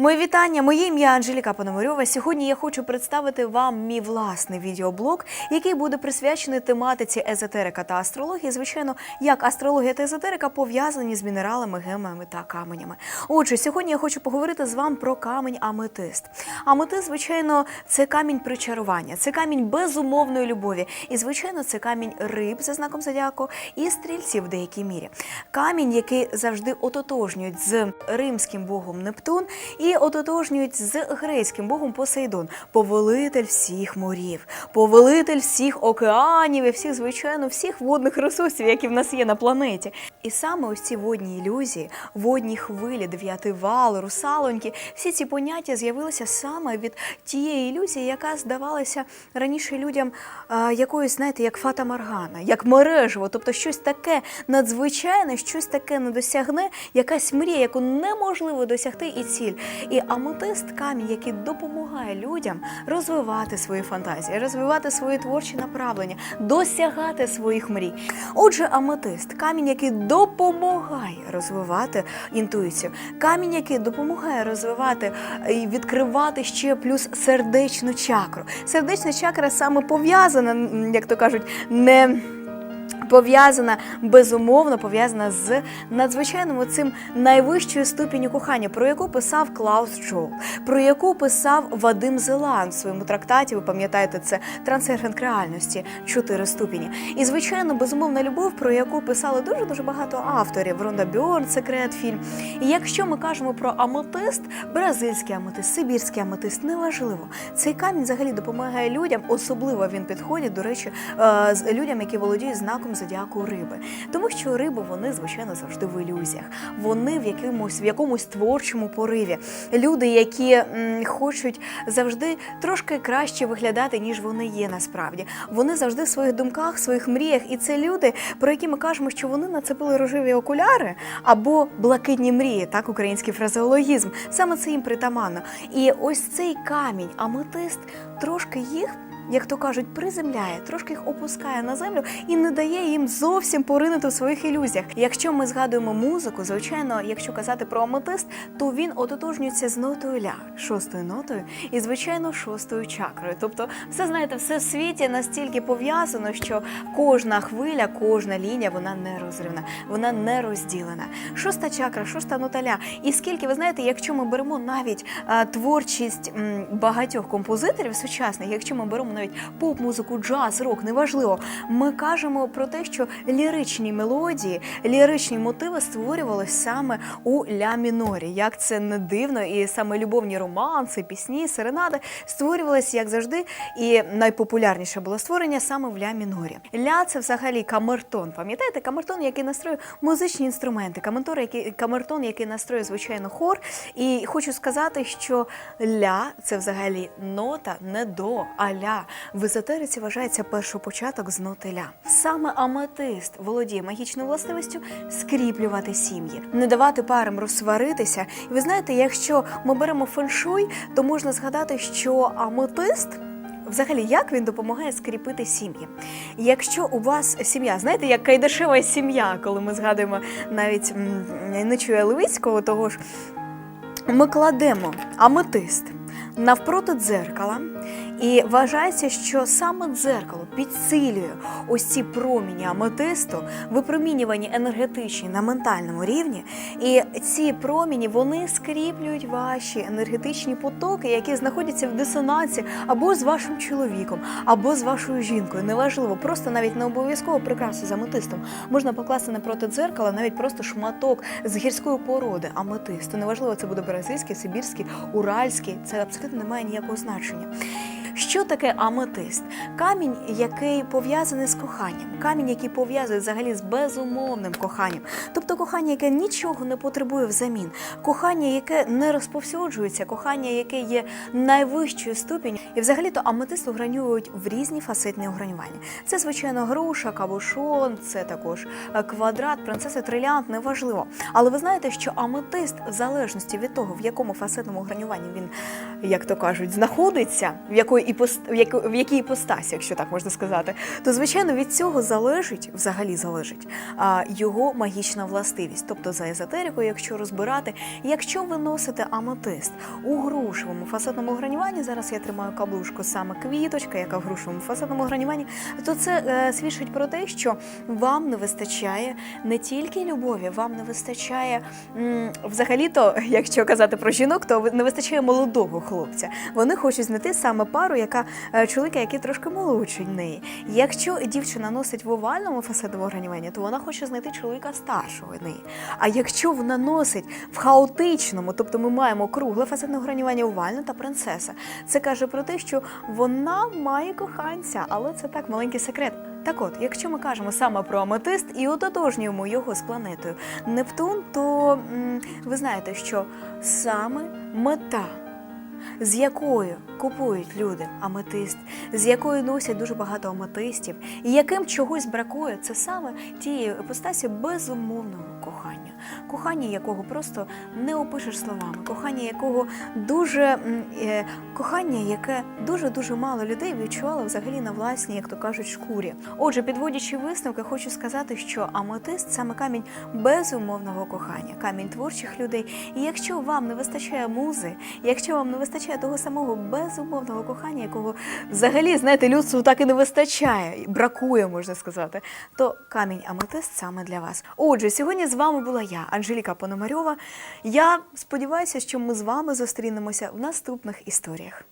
Мої вітання, моє ім'я Анжеліка Пономарьова. Сьогодні я хочу представити вам мій власний відеоблог, який буде присвячений тематиці езотерика та астрології. Звичайно, як астрологія та езотерика пов'язані з мінералами, гемами та каменями. Отже, сьогодні я хочу поговорити з вами про камінь аметист. Аметист, звичайно, це камінь причарування, це камінь безумовної любові. І, звичайно, це камінь риб за знаком зодіаку і стрільців в деякій мірі. Камінь, який завжди ототожнюють з римським богом Нептун і ототожнюють з грецьким богом Посейдон, повелитель всіх морів, повелитель всіх океанів і всіх, звичайно, всіх водних ресурсів, які в нас є на планеті. І саме ось ці водні ілюзії, водні хвилі, дев'ятий вал, русалоньки, всі ці поняття з'явилися саме від тієї ілюзії, яка здавалася раніше людям а, якоюсь, знаєте, як фата Моргана, як мережево, тобто щось таке надзвичайне, щось таке недосягне, якась мрія, яку неможливо досягти, і ціль. І аметист камінь, який допомагає людям розвивати свої фантазії, розвивати свої творчі направлення, досягати своїх мрій. Отже, аметист камінь, який допомагає розвивати інтуїцію, камінь, який допомагає розвивати і відкривати ще плюс сердечну чакру. Сердечна чакра саме пов'язана, як то кажуть, не пов'язана безумовно пов'язана з надзвичайним цим найвищою ступінню кохання, про яку писав Клаус Джоул, про яку писав Вадим Зелан в своєму трактаті. Ви пам'ятаєте, це трансерфінг реальності, чотири ступені. І звичайно, безумовна любов, про яку писали дуже дуже багато авторів. Ронда Бьорн, секрет фільм. І якщо ми кажемо про аметист, бразильський аметист, сибірський аметист, неважливо. Цей камінь взагалі допомагає людям, особливо він підходить, до речі, е, людям, які володіють знаком зодіаку риби. Тому що риби вони, звичайно, завжди в ілюзіях. Вони в якомусь в якомусь творчому пориві. Люди, які м, хочуть завжди трошки краще виглядати, ніж вони є насправді. Вони завжди в своїх думках, в своїх мріях. І це люди, про які ми кажемо, що вони нацепили рожеві окуляри або блакитні мрії, так український фразеологізм. Саме це їм притаманно. І ось цей камінь, аметист, трошки їх як то кажуть, приземляє, трошки їх опускає на землю і не дає їм зовсім поринути в своїх ілюзіях. Якщо ми згадуємо музику, звичайно, якщо казати про аметист, то він ототожнюється з нотою ля, шостою нотою і, звичайно, шостою чакрою. Тобто, все знаєте, все в світі настільки пов'язано, що кожна хвиля, кожна лінія вона не розривна, вона не розділена. Шоста чакра, шоста нота ля. І скільки ви знаєте, якщо ми беремо навіть а, творчість м, багатьох композиторів сучасних, якщо ми беремо навіть поп-музику, джаз, рок, неважливо. Ми кажемо про те, що ліричні мелодії, ліричні мотиви створювалися саме у ля мінорі. Як це не дивно, і саме любовні романси, пісні, серенади створювалися, як завжди, і найпопулярніше було створення саме в ля мінорі. Ля це взагалі камертон. Пам'ятаєте, камертон, який настроює музичні інструменти, камертон, який камертон, який настроює звичайно хор. І хочу сказати, що ля це взагалі нота не до, а ля. В езотериці вважається першопочаток з ноти ля. Саме аметист володіє магічною властивістю скріплювати сім'ї, не давати парам розсваритися. І ви знаєте, якщо ми беремо феншуй, то можна згадати, що аметист. Взагалі, як він допомагає скріпити сім'ї? Якщо у вас сім'я, знаєте, як кайдашева сім'я, коли ми згадуємо навіть не чує Левицького, того ж ми кладемо аметист навпроти дзеркала, і вважається, що саме дзеркало підсилює ось ці проміні аметисту, випромінювані енергетичні на ментальному рівні. І ці проміні вони скріплюють ваші енергетичні потоки, які знаходяться в дисонансі або з вашим чоловіком, або з вашою жінкою. Неважливо, просто навіть не обов'язково прикрасу з аметистом. Можна покласти напроти дзеркала навіть просто шматок з гірської породи аметисту. Неважливо, це буде бразильський, сибірський, уральський. Це абсолютно не має ніякого значення. Що таке аметист? Камінь, який пов'язаний з коханням, камінь, який пов'язує взагалі з безумовним коханням, тобто кохання, яке нічого не потребує взамін, кохання, яке не розповсюджується, кохання, яке є найвищою ступінь, і взагалі то аметист огранюють в різні фасетні огранювання. Це звичайно груша, кабушон, це також е, квадрат, принцеса трилянт, неважливо. Але ви знаєте, що аметист, в залежності від того, в якому фасетному гранюванні він, як то кажуть, знаходиться, в якої пост- в, якій іпостасі, якщо так можна сказати, то звичайно від цього залежить, взагалі залежить його магічна властивість. Тобто за езотерикою, якщо розбирати, якщо ви носите аметист у грушевому фасадному гранюванні, зараз я тримаю каблушку саме квіточка, яка в грушевому фасадному гранюванні, то це е, свідчить про те, що вам не вистачає не тільки любові, вам не вистачає взагалі-то, якщо казати про жінок, то не вистачає молодого хлопця. Вони хочуть знайти саме пару, яка е, чоловіка, який трошки молодший неї. Якщо дівчина носить в овальному фасадовому гранюванні, то вона хоче знайти чоловіка старшого неї. А якщо вона носить в хаотичному, тобто ми маємо кругле фасадне гранювання овальне та принцеса, це каже про те, що вона має коханця, але це так маленький секрет. Так от, якщо ми кажемо саме про аметист і ототожнюємо його з планетою Нептун, то ви знаєте, що саме мета з якою купують люди аметист, з якою носять дуже багато аметистів, і яким чогось бракує, це саме тієї іпостасі безумовного кохання, кохання якого просто не опишеш словами, кохання якого дуже е, кохання, яке дуже дуже мало людей відчувало взагалі на власній, як то кажуть, шкурі. Отже, підводячи висновки, хочу сказати, що аметист саме камінь безумовного кохання, камінь творчих людей. І якщо вам не вистачає музи, якщо вам не вистачає того самого безумовного кохання, якого взагалі знаєте, людству так і не вистачає, бракує, можна сказати, то камінь аметист саме для вас. Отже, сьогодні з вами була я, Анжеліка Пономарьова. Я сподіваюся, що ми з вами зустрінемося в наступних історіях.